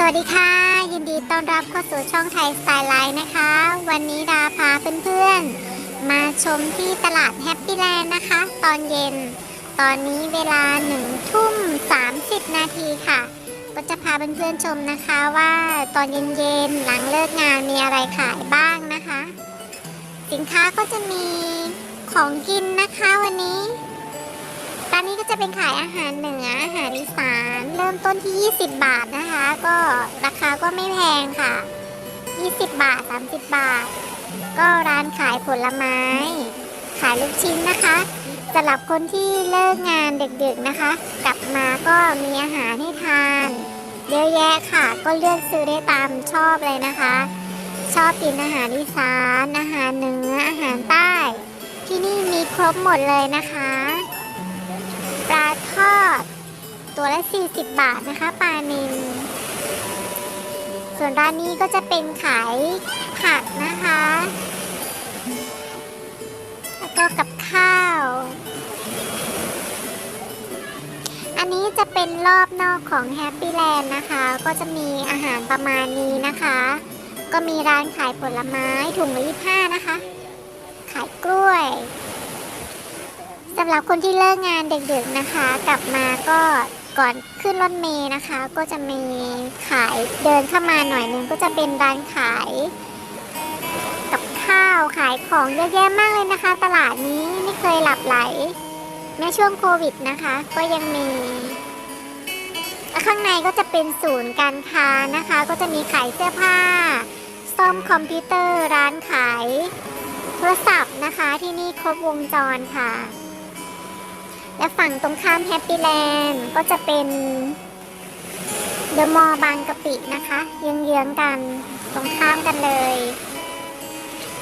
สวัสดีค่ะ ยินดีต้อนรับเข้าสู่ช่องไทยสไตล์ไลน์นะคะ วันนี้ดาพาเพื่อนๆ มาชมที่ตลาดแฮปปี้แลนด์นะคะ ตอนเย็น ตอนนี้เวลา1ทุ่ม30นาทีค่ะ ก็จะพาเพื่อนๆชมนะคะว่าตอนเย็นๆ หลังเลิกงานมีอะไรขายบ้างนะคะ สินค้าก็จะมีของกินนะคะวันนี้ร้านนี้ก็จะเป็นขายอาหารเหนืออาหารอีสานเริ่มต้นที่ 20 บาทนะคะ ก็ราคาก็ไม่แพงค่ะ 20 บาท 30 บาท ก็ร้านขายผลไม้ ขายลูกชิ้นนะคะสำหรับคนที่เลิกงานดึกๆนะคะ กลับมาก็มีอาหารให้ทานเยอะแยะค่ะ ก็เลือกซื้อได้ตามชอบเลยนะคะ ชอบกินอาหารอีสานอาหารเหนืออาหารใต้ ที่นี่มีครบหมดเลยนะคะ ปลาทอด ตัวละ 40 บาทนะคะปลานิลส่วนร้านนี้ก็จะเป็นขายผักนะคะ แล้วก็กับข้าว อันนี้จะเป็นรอบนอกของแฮปปี้แลนด์นะคะ ก็จะมีอาหารประมาณนี้นะคะ ก็มีร้านขายผลไม้ถุงละ25นะคะ ขายกล้วย สำหรับคนที่เลิกงานดึกๆนะคะ กลับมาก็ก่อนขึ้นรถเมล์นะคะ ก็จะมีขายเดินเข้ามาหน่อยนึงก็จะเป็นร้านขาย กับข้าวขายของเยอะแยะมากเลยนะคะ ตลาดนี้ไม่เคยหลับไหล แม้ช่วงโควิดนะคะ ก็ยังมีแล้วข้างในก็จะเป็นศูนย์การค้านะคะ ก็จะมีขายเสื้อผ้า ซ่อมคอมพิวเตอร์ร้านขายโทรศัพท์นะคะที่นี่ครบวงจรค่ะ และฝั่งตรงข้ามแฮปปี้แลนด์ก็จะเป็นเดอะมอลล์บางกะปินะคะเยื้องๆกันตรงข้ามกันเลย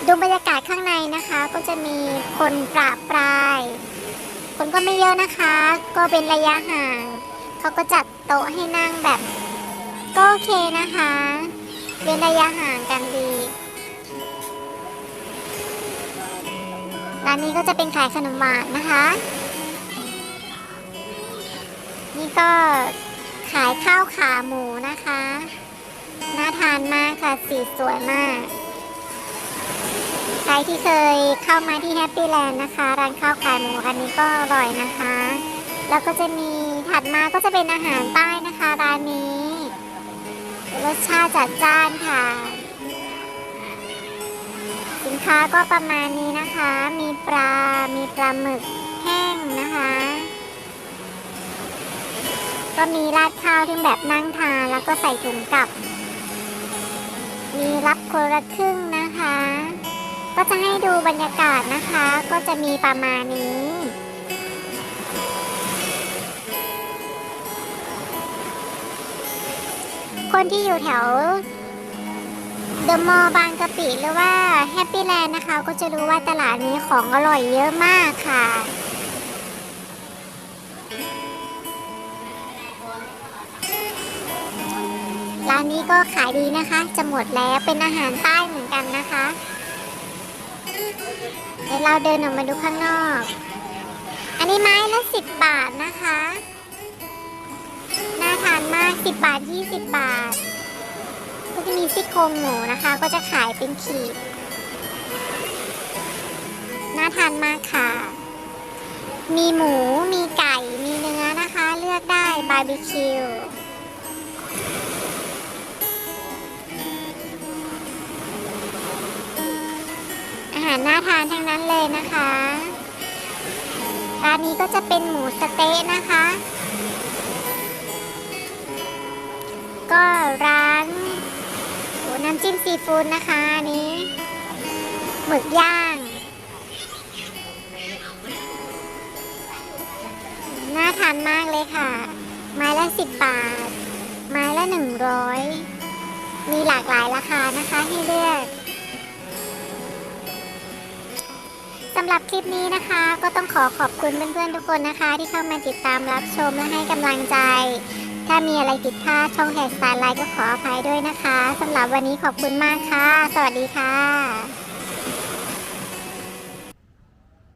ดูบรรยากาศข้างในนะคะ ก็จะมีคนประปราย คนก็ไม่เยอะนะคะ ก็เป็นระยะห่าง เขาก็จัดโต๊ะให้นั่งแบบ ก็โอเคนะคะเป็นระยะห่างกันดีร้านนี้ก็จะเป็นขายขนมหวานนะคะ นี่ก็ขายข้าวขาหมูนะคะ น่าทานมากค่ะ สีสวยมาก ใครที่เคยเข้ามาที่แฮปปี้แลนด์นะคะ ร้านข้าวขาหมูอันนี้ก็อร่อยนะคะ แล้วก็จะมีถัดมาก็จะเป็นอาหารใต้นะคะร้านนี้รสชาติจัดจ้านค่ะ สินค้าก็ประมาณนี้นะคะ มีปลา มีปลาหมึกแห้งนะคะ ก็มีราดข้าวที่แบบนั่งทานแล้วก็ใส่ถุงกลับ มีรับคนละครึ่งนะคะ ก็จะให้ดูบรรยากาศนะคะ ก็จะมีประมาณนี้คนที่อยู่แถวเดอะมอลล์บางกะปิหรือว่าแฮปปี้แลนด์นะคะ ก็จะรู้ว่าตลาดนี้ของอร่อยเยอะมากค่ะ ร้านนี้ก็ขายดีนะคะ จะหมดแล้วเป็นอาหารใต้เหมือนกันนะคะ เดี๋ยวเราเดินออกมาดูข้างนอก อันนี้ไม้ละสิบบาทนะคะ น่าทานมากสิบบาทยี่สิบบาท ก็จะมีซี่โครงหมูนะคะ ก็จะขายเป็นขีด น่าทานมากค่ะ มีหมู มีไก่ มีเนื้อนะคะ เลือกได้บาร์บีคิวารน่าทานทั้งนั้นเลยนะคะร้านนี้ก็จะเป็นหมูสเต๊ะนะคะ ก็ร้านโอ้น้ำจิ้มซีฟู้ดนะคะนนี้หมึกย่าง น่าทานมากเลยค่ะ ไม้ละสิบบาท ไม้ละหนึ่งร้อยมีหลากหลายราคานะคะให้เลือกำหรับคลิปนี้นะคะ ก็ต้องขอขอบคุณเพื่อนๆทุกคนนะคะ ที่เข้ามาติดตามรับชมและให้กำลังใจ ถ้ามีอะไรผิดพลาดช่องแหกสารไลน์ก็ขออภัยด้วยนะคะสำหรับวันนี้ขอบคุณมากค่ะ สวัสดีค่ะ